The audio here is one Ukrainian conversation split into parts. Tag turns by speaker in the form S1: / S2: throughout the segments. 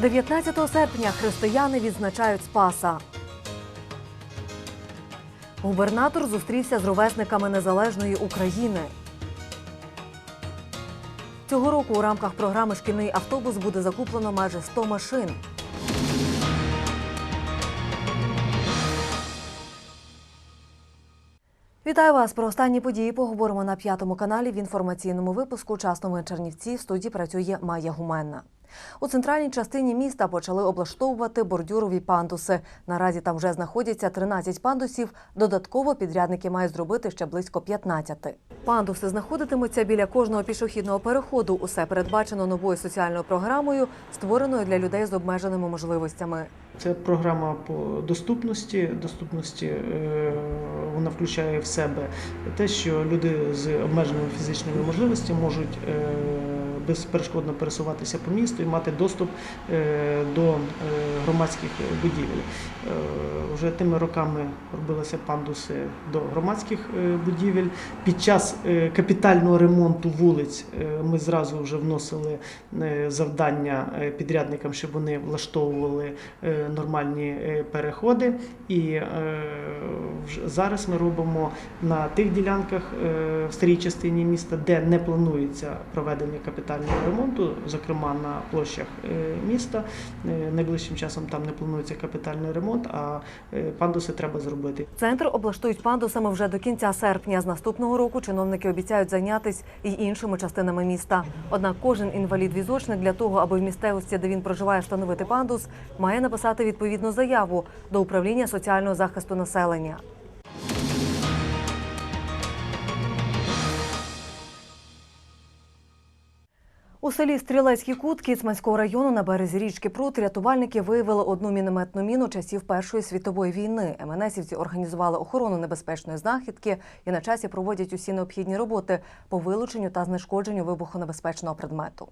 S1: 19 серпня християни відзначають Спаса. Губернатор зустрівся з ровесниками незалежної України. Цього року у рамках програми Шкільний автобус буде закуплено майже 100 машин. Вітаю вас про останні події. Поговоримо на п'ятому каналі в інформаційному випуску. Час Чернівці в студії працює Майя Гуменна. У центральній частині міста почали облаштовувати бордюрові пандуси. Наразі там вже знаходяться 13 пандусів. Додатково підрядники мають зробити ще близько 15. Пандуси знаходитимуться біля кожного пішохідного переходу. Усе передбачено новою соціальною програмою, створеною для людей з обмеженими можливостями.
S2: Це програма по доступності. Доступності е, вона включає в себе те, що люди з обмеженими фізичними можливостями можуть е, безперешкодно пересуватися по місту і мати доступ е, до е, громадських будівель. Е, Вже тими роками робилися пандуси до громадських будівель. Під час капітального ремонту вулиць ми зразу вже вносили завдання підрядникам, щоб вони влаштовували нормальні переходи. І зараз ми робимо на тих ділянках в старій частині міста, де не планується проведення капітального ремонту, зокрема на площах е, міста. Е, Найближчим часом там не планується капітальний ремонт, а е, пандуси треба зробити.
S1: Центр облаштують пандусами вже до кінця серпня. З наступного року чиновники обіцяють зайнятися і іншими частинами міста. Однак кожен інвалід-візочник для того, аби в місцевості, де він проживає, встановити пандус, має написати відповідну заяву до управління соціального захисту населення. У селі Стрілецькі Кут Кіцманського району на березі річки Прут рятувальники виявили одну мінометну міну часів Першої світової війни. МНСівці організували охорону небезпечної знахідки і на часі проводять усі необхідні роботи по вилученню та знешкодженню вибухонебезпечного предмету.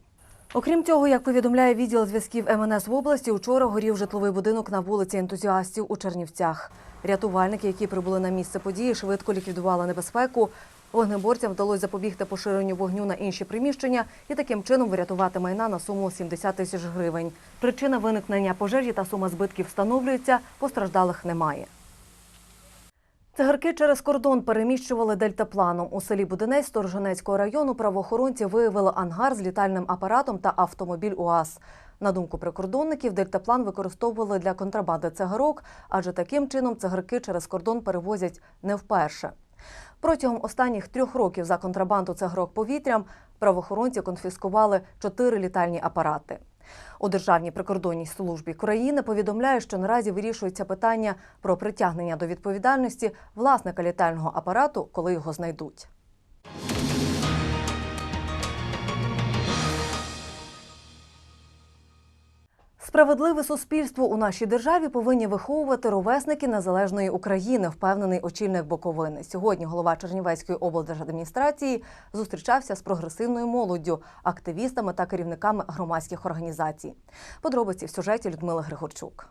S1: Окрім цього, як повідомляє відділ зв'язків МНС в області, учора горів житловий будинок на вулиці ентузіастів у Чернівцях. Рятувальники, які прибули на місце події, швидко ліквідували небезпеку. Вогнеборцям вдалося запобігти поширенню вогню на інші приміщення і таким чином врятувати майна на суму 70 тисяч гривень. Причина виникнення пожежі та сума збитків встановлюється, постраждалих немає. Цигарки через кордон переміщували дельтапланом. У селі Буденець Сторожинецького району правоохоронці виявили ангар з літальним апаратом та автомобіль УАЗ. На думку прикордонників, дельтаплан використовували для контрабанди цигарок, адже таким чином цигарки через кордон перевозять не вперше. Протягом останніх трьох років за контрабанду цигарок повітрям правоохоронці конфіскували чотири літальні апарати. У Державній прикордонній службі країни повідомляє, що наразі вирішується питання про притягнення до відповідальності власника літального апарату, коли його знайдуть. Справедливе суспільство у нашій державі повинні виховувати ровесники незалежної України, впевнений очільник Боковини. Сьогодні голова Чернівецької облдержадміністрації зустрічався з прогресивною молоддю, активістами та керівниками громадських організацій. Подробиці в сюжеті Людмила Григорчук.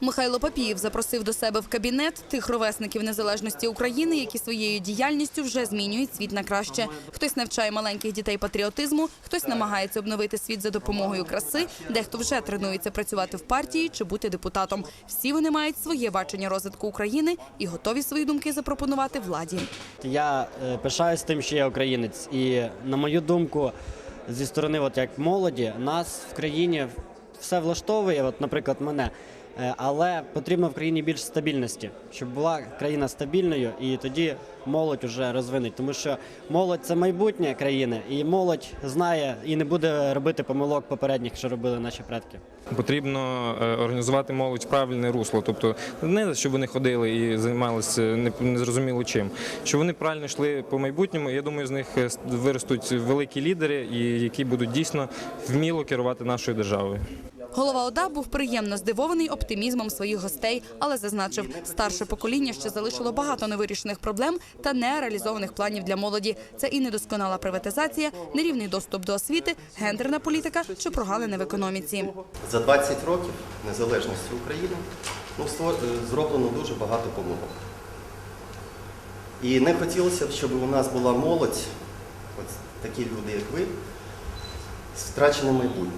S3: Михайло Папієв запросив до себе в кабінет тих ровесників незалежності України, які своєю діяльністю вже змінюють світ на краще. Хтось навчає маленьких дітей патріотизму, хтось намагається обновити світ за допомогою краси, дехто вже тренується працювати в партії чи бути депутатом. Всі вони мають своє бачення розвитку України і готові свої думки запропонувати владі.
S4: Я е, пишаюсь тим, що я українець, і на мою думку, зі сторони, от як молоді, нас в країні все влаштовує. От, наприклад, мене. Е, Але потрібно в країні більш стабільності, щоб була країна стабільною, і тоді молодь вже розвинить. Тому що молодь це майбутнє країни, і молодь знає і не буде робити помилок попередніх, що робили наші предки.
S5: Потрібно е, організувати молодь в правильне русло, тобто не щоб вони ходили і займалися незрозуміло чим. Щоб вони правильно йшли по майбутньому. Я думаю, з них е, виростуть великі лідери, які будуть дійсно вміло керувати нашою державою.
S3: Голова ОДА був приємно здивований оптимізмом своїх гостей, але зазначив, старше покоління ще залишило багато невирішених проблем та нереалізованих планів для молоді. Це і недосконала приватизація, нерівний доступ до освіти, гендерна політика чи прогалини в економіці.
S6: За 20 років незалежності України ну, зроблено дуже багато помилок. І не хотілося б, щоб у нас була молодь, от такі люди, як ви, з втраченим майбутнім.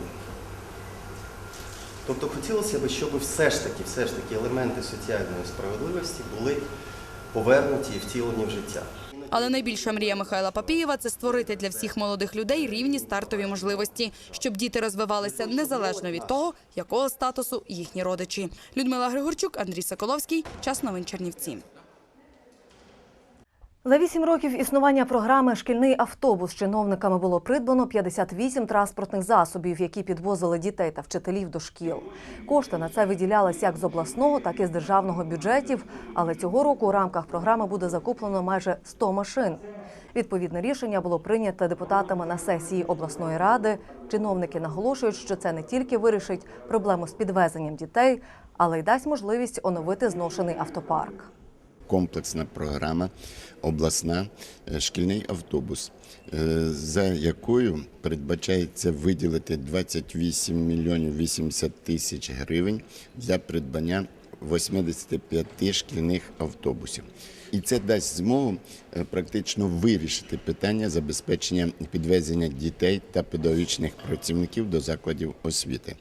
S6: Тобто хотілося б, щоб все ж таки, все ж таки елементи соціальної справедливості були повернуті і втілені в життя.
S3: Але найбільша мрія Михайла Папієва – це створити для всіх молодих людей рівні стартові можливості, щоб діти розвивалися незалежно від того, якого статусу їхні родичі. Людмила Григорчук, Андрій Соколовський. Час новин Чернівці.
S1: За вісім років існування програми Шкільний автобус чиновниками було придбано 58 транспортних засобів, які підвозили дітей та вчителів до шкіл. Кошти на це виділялись як з обласного, так і з державного бюджетів. Але цього року у рамках програми буде закуплено майже 100 машин. Відповідне рішення було прийнято депутатами на сесії обласної ради. Чиновники наголошують, що це не тільки вирішить проблему з підвезенням дітей, але й дасть можливість оновити зношений автопарк.
S7: Комплексна програма обласна е, шкільний автобус, е, за якою передбачається виділити 28 мільйонів 80 тисяч гривень для придбання 85 шкільних автобусів. І це дасть змогу е, практично вирішити питання забезпечення підвезення дітей та педагогічних працівників до закладів освіти.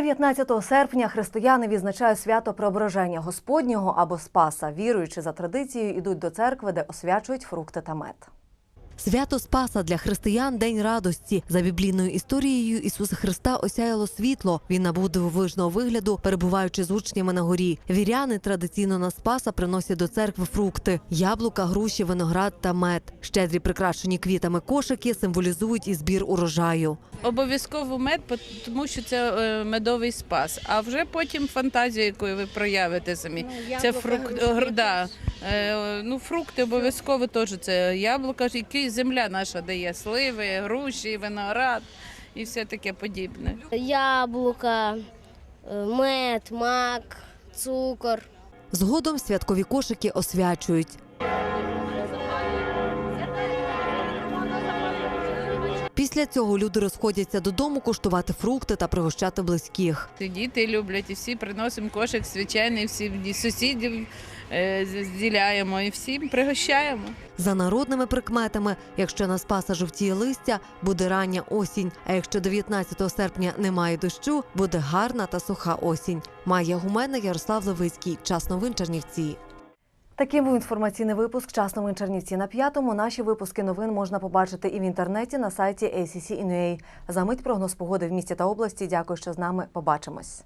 S1: 19 серпня християни відзначають свято Преображення Господнього або Спаса. Віруючи за традицією, ідуть до церкви, де освячують фрукти та мед.
S8: Свято Спаса для християн день радості. За біблійною історією Ісуса Христа осяяло світло. Він набув дивовижного вигляду, перебуваючи з учнями на горі. Віряни традиційно на Спаса приносять до церкви фрукти: яблука, груші, виноград та мед. Щедрі прикрашені квітами кошики символізують і збір урожаю.
S9: Обов'язково мед, тому що це е, медовий спас. А вже потім фантазію, яку ви проявите самі. це фрукт, да. Е, ну, фрукти обов'язково теж це яблука, ж, земля наша дає, сливи, груші, виноград і все таке подібне.
S10: яблука, е, мед, мак, цукор.
S8: Згодом святкові кошики освячують. Після цього люди розходяться додому куштувати фрукти та пригощати близьких.
S9: Діти люблять, і всі приносимо кошик звичайний, всі сусідів зділяємо і всім пригощаємо.
S8: За народними прикметами, якщо на Спаса жовтіє листя, буде рання осінь. А якщо 19 серпня немає дощу, буде гарна та суха осінь. Майя Гумена, Ярослав Левицький. Час новин Чернівці.
S1: Таким був інформаційний випуск «Час новин Чернівці на п'ятому. Наші випуски новин можна побачити і в інтернеті на сайті ACC.NUA. За мить прогноз погоди в місті та області. Дякую, що з нами. Побачимось.